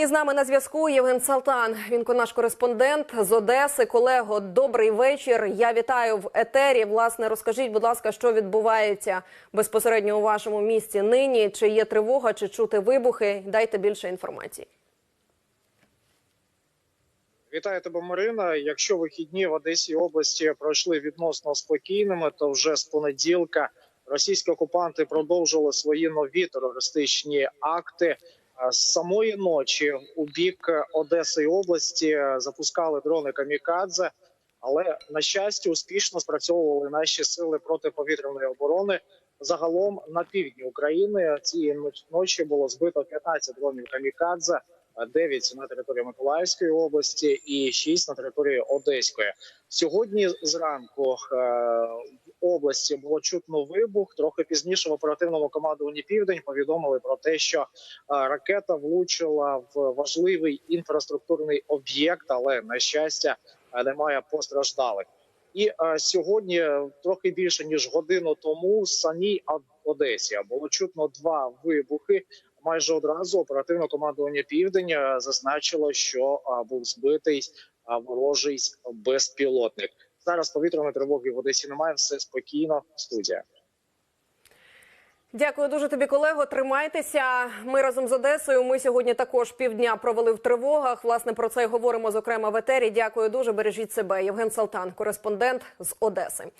І з нами на зв'язку Євген Салтан. Він наш кореспондент з Одеси. Колего, добрий вечір. Я вітаю в етері. Власне, розкажіть, будь ласка, що відбувається безпосередньо у вашому місті нині? Чи є тривога, чи чути вибухи? Дайте більше інформації. Вітаю тебе, Марина. Якщо вихідні в Одесі області пройшли відносно спокійними, то вже з понеділка російські окупанти продовжили свої нові терористичні акти. А З самої ночі у бік Одеси і області запускали дрони камікадзе, але на щастя успішно спрацьовували наші сили протиповітряної оборони. Загалом на півдні України цієї ноч- ночі було збито 15 дронів камікадзе. 9 на території Миколаївської області і 6 на території Одеської. Сьогодні зранку е, в області було чутно вибух. Трохи пізніше в оперативному командуванні Південь повідомили про те, що е, ракета влучила в важливий інфраструктурний об'єкт, але на щастя немає постраждалих. І е, сьогодні, трохи більше ніж годину тому, в самій Одесі було чутно два вибухи. Майже одразу оперативне командування Південь е, зазначило, що був збитий ворожий безпілотник. Зараз повітряної тривоги в Одесі немає. Все спокійно. Студія. Дякую дуже тобі, колего. Тримайтеся. Ми разом з Одесою. Ми сьогодні також півдня провели в тривогах. Власне про це й говоримо зокрема в етері. Дякую дуже. Бережіть себе. Євген Салтан, кореспондент з Одеси.